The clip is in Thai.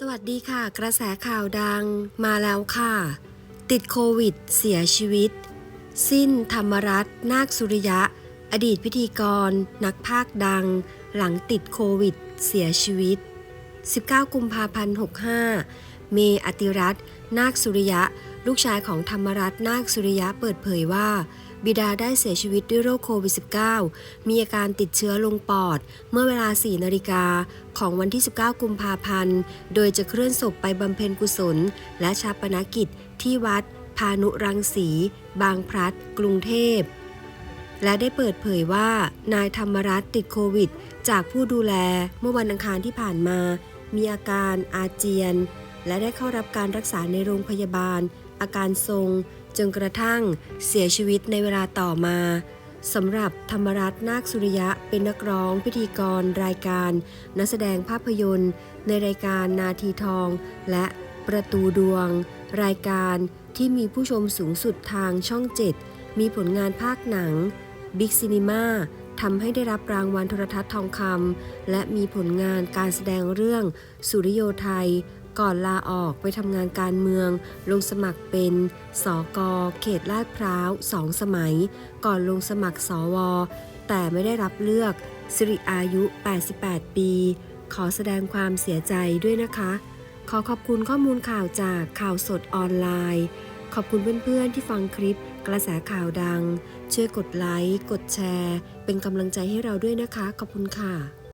สวัสดีค่ะ กระแสข่าวดังมาแล้วค่ะ ติดโควิด เสียชีวิต สิ้นธรรมรัตน์นาคสุริยะ อดีตพิธีกร นักพากย์ดัง หลังติดโควิด เสียชีวิต 19 กุมภาพันธ์ 65 เมอติรัตน์นาคสุริยะ ลูกชายของธรรมรัตน์นาคสุริยะเปิดเผยว่า บิดาได้เสียชีวิตด้วยโรคโควิด -19 มีอาการติดเชื้อลงปอด เมื่อเวลา 4 นาฬิกาของวันที่ 19 กุมภาพันธ์ โดยจะเคลื่อนศพไปบำเพ็ญกุศล และชาปนกิจที่วัด พานุรังสี บางพลัด กรุงเทพ และได้เปิดเผยว่า นายธรรมรัตน์ติดโควิด จากผู้ดูแลเมื่อวันอังคารที่ผ่านมา มีอาการอาเจียน และได้เข้ารับการรักษาในโรงพยาบาล อาการทรง จนกระทั่งเสียชีวิตในเวลาต่อมาสำหรับธรรมรัตน์นาคสุริยะเป็นนักร้องพิธีกรรายการ นักแสดงภาพยนตร์ ในรายการนาทีทอง และประตูดวง รายการที่มีผู้ชมสูงสุดทางช่อง 7 มีผลงานภาคหนัง Big Cinema ทำให้ได้รับรางวัลโทรทัศน์ทองคำและมีผลงานการแสดงเรื่อง สุริโยไทย ก่อนลาออกไปทำงานการเมือง ลงสมัครเป็นสอกอเขตลาดพร้าวสองสมัย ก่อนลงสมัครสอวอแต่ไม่ได้รับเลือก สิริอายุ 88 ปี ขอแสดงความเสียใจด้วยนะคะ ขอขอบคุณข้อมูลข่าวจากข่าวสดออนไลน์ ขอบคุณเพื่อนๆที่ฟังคลิปกระแสข่าวดัง ช่วยกดไลค์ กดแชร์ เป็นกำลังใจให้เราด้วยนะคะ ขอบคุณค่ะ